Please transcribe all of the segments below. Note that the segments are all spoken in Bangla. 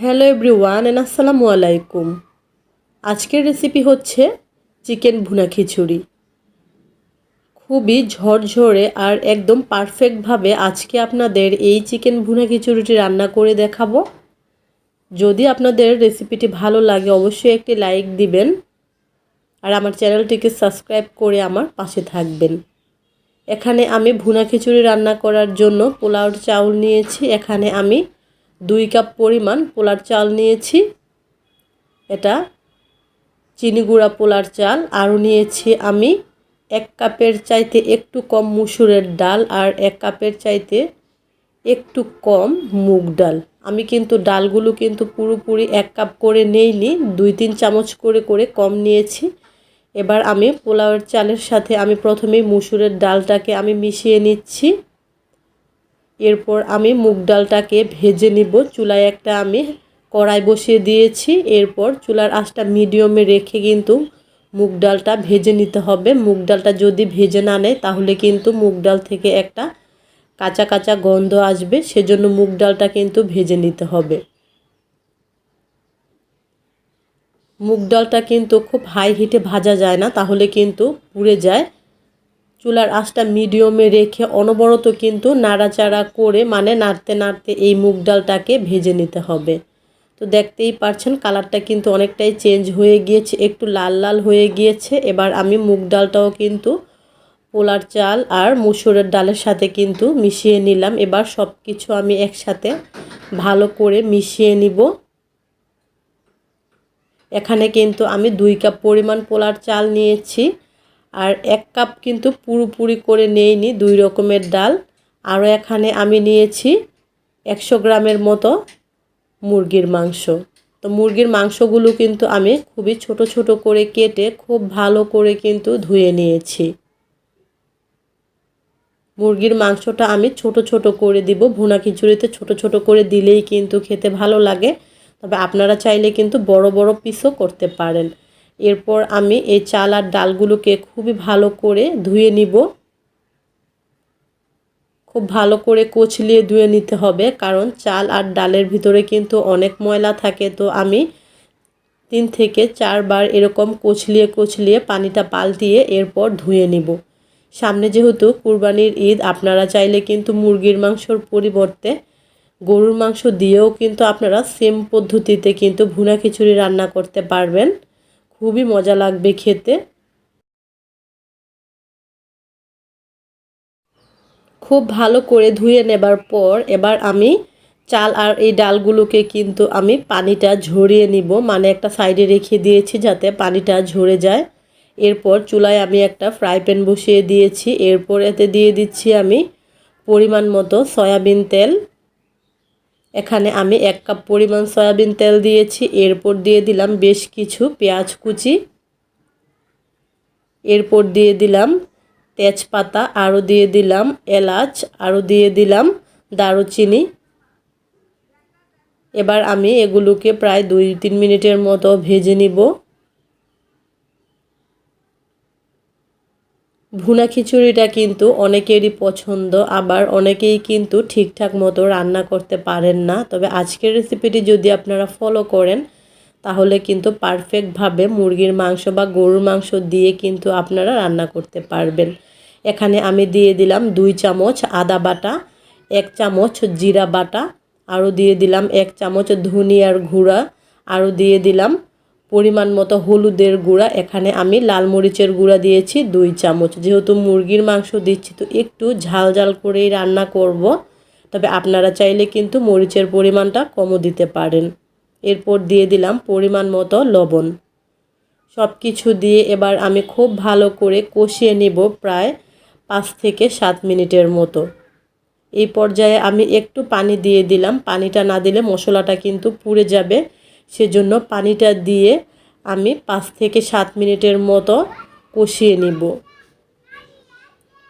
হ্যালো এভরিওয়ান এন্ড আসসালামু আলাইকুম আজকের রেসিপি হচ্ছে চিকেন ভুনা খিচুড়ি। খুবই ঝরঝরে আর একদম পারফেক্টভাবে আজকে আপনাদের এই চিকেন ভুনা খিচুড়িটি রান্না করে দেখাবো। যদি আপনাদের রেসিপিটি ভালো লাগে অবশ্যই একটি লাইক দিবেন আর আমার চ্যানেলটিকে সাবস্ক্রাইব করে আমার পাশে থাকবেন। এখানে আমি ভুনা খিচুড়ি রান্না করার জন্য পোলাওর চাউল নিয়েছি। এখানে আমি দুই কাপ পরিমাণ পোলার চাল নিয়েছি। এটা চিনি গুঁড়া পোলার চাল। আরও নিয়েছি আমি এক কাপের চাইতে একটু কম মুসুরের ডাল আর এক কাপের চাইতে একটু কম মুগ ডাল। আমি কিন্তু ডালগুলো কিন্তু পুরোপুরি এক কাপ করে নেইনি, দুই তিন চামচ করে করে কম নিয়েছি। এবার আমি পোলাওয়ের চালের সাথে আমি প্রথমেই মুসুরের ডালটাকে আমি মিশিয়ে নিচ্ছি। এরপর আমি মুগ ডালটাকে ভেজে নিব। চুলায় একটা আমি কড়াই বসিয়ে দিয়েছি। এরপর চুলার আঁচটা মিডিয়ামে রেখে কিন্তু মুগ ডালটা ভেজে নিতে হবে। মুগ ডালটা যদি ভেজে না নেয়, তাহলে কিন্তু মুগ ডাল থেকে একটা কাঁচা কাঁচা গন্ধ আসবে। সেজন্য মুগ ডালটা কিন্তু ভেজে নিতে হবে। মুগ ডালটা কিন্তু খুব হাই হিটে ভাজা যায় না, তাহলে কিন্তু পুড়ে যায়। চুলার আঁচটা মিডিয়ামে রেখে অনবরত কিন্তু নাড়াচাড়া করে মানে নাড়তে নাড়তে এই মুগ ডালটাকে ভেজে নিতে হবে। তো দেখতেই পারছেন কালারটা কিন্তু অনেকটাই চেঞ্জ হয়ে গিয়েছে, একটু লাল লাল হয়ে গিয়েছে। এবার আমি মুগ ডালটাও কিন্তু পোলার চাল আর মুসুরের ডালের সাথে কিন্তু মিশিয়ে নিলাম। এবার সব কিছু আমি একসাথে ভালো করে মিশিয়ে নিব। এখানে কিন্তু আমি দুই কাপ পরিমাণ পোলার চাল নিয়েছি। আর এক কাপ কিন্তু পুরোপুরি করে নেইনি, দুই রকমের ডাল। আরও এখানে আমি নিয়েছি একশো গ্রামের মতো মুরগির মাংস। তো মুরগির মাংসগুলো কিন্তু আমি খুবই ছোট ছোট করে কেটে খুব ভালো করে কিন্তু ধুয়ে নিয়েছি। মুরগির মাংসটা আমি ছোট ছোট করে দিব। ভুনা খিচুড়িতে ছোট ছোট করে দিলেই কিন্তু খেতে ভালো লাগে। তবে আপনারা চাইলে কিন্তু বড় বড় পিসও করতে পারেন। এরপর আমি এই চাল আর ডালগুলোকে খুবই ভালো করে ধুয়ে নিব। খুব ভালো করে কচলিয়ে ধুয়ে নিতে হবে, কারণ চাল আর ডালের ভিতরে কিন্তু অনেক ময়লা থাকে। তো আমি তিন থেকে চারবার এরকম কচলিয়ে কচলিয়ে পানিটা পাল্টিয়ে এরপর ধুয়ে নিব। সামনে যেহেতু কুরবানির ঈদ, আপনারা চাইলে কিন্তু মুরগির মাংসর পরিবর্তে গরুর মাংস দিয়েও কিন্তু আপনারা সেম পদ্ধতিতে কিন্তু ভুনা খিচুড়ি রান্না করতে পারবেন। খুবই মজা লাগবে খেতে। খুব ভালো করে ধুয়ে নেবার পর এবার আমি চাল আর এই ডালগুলোকে কিন্তু আমি পানিটা ঝরিয়ে নিব। মানে একটা সাইডে রেখে দিয়েছি যাতে পানিটা ঝরে যায়। এরপর চুলায় আমি একটা ফ্রাই প্যান বসিয়ে দিয়েছি। এরপর এতে দিয়ে দিচ্ছি আমি পরিমাণ মতো সয়াবিন তেল। এখানে আমি এক কাপ পরিমাণ সয়াবিন তেল দিয়েছি, এরপর দিয়ে দিলাম বেশ কিছু পেঁয়াজ কুচি। এরপর দিয়ে দিলাম তেজপাতা, আরও দিয়ে দিলাম এলাচ, আরও দিয়ে দিলাম দারুচিনি। এবার আমি এগুলোকে প্রায় দুই তিন মিনিটের মতো ভেজে নিব। ভুনা খিচুড়িটা কিন্তু অনেকেরই পছন্দ, আবার অনেকেই কিন্তু ঠিকঠাক মতো রান্না করতে পারেন না। তবে আজকের রেসিপিটি যদি আপনারা ফলো করেন, তাহলে কিন্তু পারফেক্টভাবে মুরগির মাংস বা গরুর মাংস দিয়ে কিন্তু আপনারা রান্না করতে পারবেন। এখানে আমি দিয়ে দিলাম দুই চামচ আদা বাটা, এক চামচ জিরা বাটা, আরও দিয়ে দিলাম এক চামচ ধনিয়ার গুঁড়া, আরও দিয়ে দিলাম পরিমাণ মতো হলুদের গুঁড়া। এখানে আমি লাল মরিচের গুঁড়া দিয়েছি দুই চামচ। যেহেতু মুরগির মাংস দিচ্ছি, তো একটু ঝাল ঝাল করেই রান্না করব। তবে আপনারা চাইলে কিন্তু মরিচের পরিমাণটা কমও দিতে পারেন। এরপর দিয়ে দিলাম পরিমাণ মতো লবণ। সব কিছু দিয়ে এবার আমি খুব ভালো করে কষিয়ে নিব প্রায় পাঁচ থেকে সাত মিনিটের মতো। এই পর্যায়ে আমি একটু পানি দিয়ে দিলাম। পানিটা না দিলে মশলাটা কিন্তু পুড়ে যাবে। সেজন্য পানিটা দিয়ে আমি পাঁচ থেকে সাত মিনিটের মতো কষিয়ে নিব।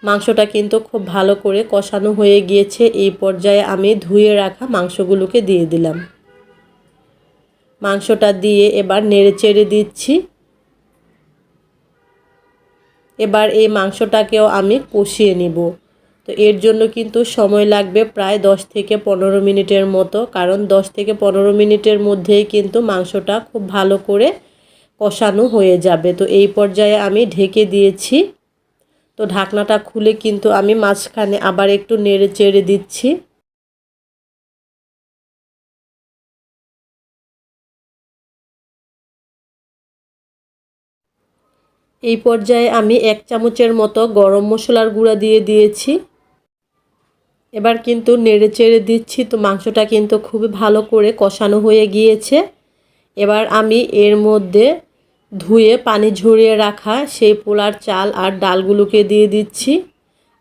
মাংসটা কিন্তু খুব ভালো করে কষানো হয়ে গিয়েছে, এই পর্যায়ে আমি ধুয়ে রাখা মাংসগুলোকে দিয়ে দিলাম। মাংসটা দিয়ে এবার নেড়ে চেড়ে দিচ্ছি। এবার এই মাংসটাকেও আমি কষিয়ে নিব। তো এর জন্য কিন্তু সময় লাগবে প্রায় দশ থেকে পনেরো মিনিটের মতো, কারণ দশ থেকে পনেরো মিনিটের মধ্যেই কিন্তু মাংসটা খুব ভালো করে কষানো হয়ে যাবে। তো এই পর্যায়ে আমি ঢেকে দিয়েছি। তো ঢাকনাটা খুলে কিন্তু আমি মাঝখানে আবার একটু নেড়ে চেড়ে দিচ্ছি। এই পর্যায়ে আমি এক চামচের মতো গরম মশলার গুঁড়া দিয়ে দিয়েছি। এবার কিন্তু নেড়ে চেড়ে দিচ্ছি, তো মাংসটা কিন্তু খুবই ভালো করে কষানো হয়ে গিয়েছে। এবার আমি এর মধ্যে ধুয়ে পানি ঝরিয়ে রাখা সেই পোলার চাল আর ডালগুলোকে দিয়ে দিচ্ছি।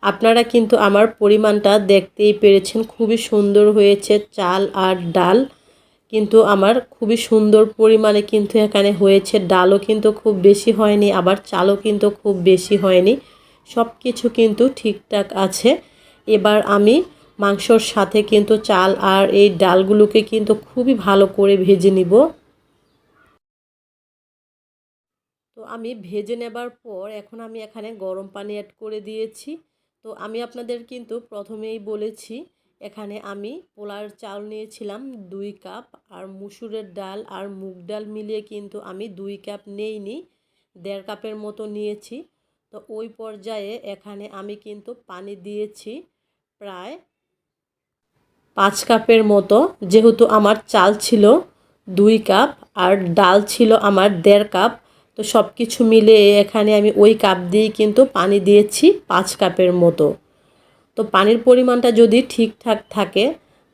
আপনারা কিন্তু আমার পরিমাণটা দেখতেই পেরেছেন, খুবই সুন্দর হয়েছে চাল আর ডাল। কিন্তু আমার খুবই সুন্দর পরিমাণে কিন্তু এখানে হয়েছে, ডালও কিন্তু খুব বেশি হয়নি, আবার চালও কিন্তু খুব বেশি হয়নি। সব কিছু কিন্তু ঠিকঠাক আছে। এবার আমি মাংসর সাথে কিন্তু চাল আর এই ডালগুলোকে কিন্তু খুবই ভালো করে ভেজে নিব। তো আমি ভেজে নেবার পর এখন আমি এখানে গরম পানি অ্যাড করে দিয়েছি। তো আমি আপনাদের কিন্তু প্রথমেই বলেছি, এখানে আমি পোলার চাল নিয়েছিলাম দুই কাপ আর মুসুরের ডাল আর মুগ ডাল মিলিয়ে কিন্তু আমি দুই কাপ নেইনি, দেড় কাপের মতো নিয়েছি। তো ওই পর্যায়ে এখানে আমি কিন্তু পানি দিয়েছি। প্রায় পাঁচ কাপের মতো, যেহেতু আমার চাল ছিল দুই কাপ আর ডাল ছিল আমার দেড় কাপ, তো সব কিছু মিলে এখানে আমি ওই কাপ দিয়েই কিন্তু পানি দিয়েছি পাঁচ কাপের মতো। তো পানির পরিমাণটা যদি ঠিকঠাক থাকে,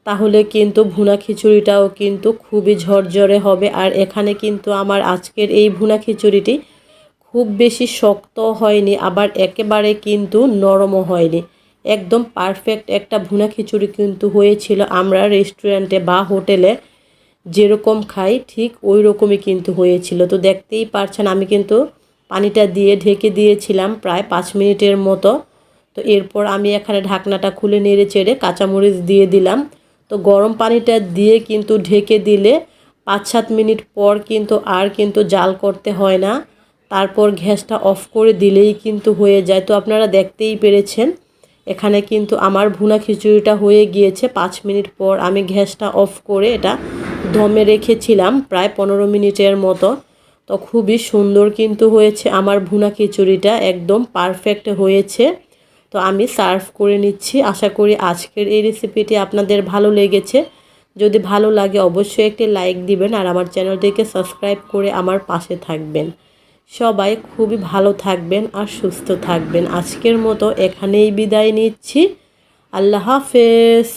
তাহলে কিন্তু ভুনা খিচুড়িটাও কিন্তু খুবই ঝরঝরে হবে। আর এখানে কিন্তু আমার আজকের এই ভুনা খিচুড়িটি খুব বেশি শক্ত হয়নি, আবার একেবারে কিন্তু নরমও হয়নি। একদম পারফেক্ট একটা ভুনা খিচুড়ি কিন্তু হয়েছিল আমরা রেস্টুরেন্টে বা হোটেলে যেরকম খাই ঠিক ওই রকমই কিন্তু হয়েছিল। তো দেখতেই পারছেন আমি কিন্তু পানিটা দিয়ে ঢেকে দিয়েছিলাম প্রায় পাঁচ মিনিটের মতো। তো এরপর আমি এখানে ঢাকনাটা খুলে নেড়ে চেড়ে কাঁচামরিচ দিয়ে দিলাম। তো গরম পানিটা দিয়ে কিন্তু ঢেকে দিলে পাঁচ সাত মিনিট পর কিন্তু আর কিন্তু জাল করতে হয় না। তারপর গ্যাসটা অফ করে দিলেই কিন্তু হয়ে যায়। তো আপনারা দেখতেই পেরেছেন এখানে কিন্তু আমার ভুনা খিচুড়িটা হয়ে গিয়েছে। পাঁচ মিনিট পর আমি গ্যাসটা অফ করে এটা দমে রেখেছিলাম, প্রায় পনেরো মিনিটের মতো। তো খুবই সুন্দর কিন্তু হয়েছে আমার ভুনা খিচুড়িটা, একদম পারফেক্ট হয়েছে। তো আমি সার্ভ করে নিচ্ছি। আশা করি আজকের এই রেসিপিটি আপনাদের ভালো লেগেছে। যদি ভালো লাগে অবশ্যই একটি লাইক দিবেন আর আমার চ্যানেলটিকে সাবস্ক্রাইব করে আমার পাশে থাকবেন। সবাই খুবই ভালো থাকবেন আর সুস্থ থাকবেন। আজকের মতো এখানেই বিদায় নিচ্ছি। আল্লাহ হাফেজ।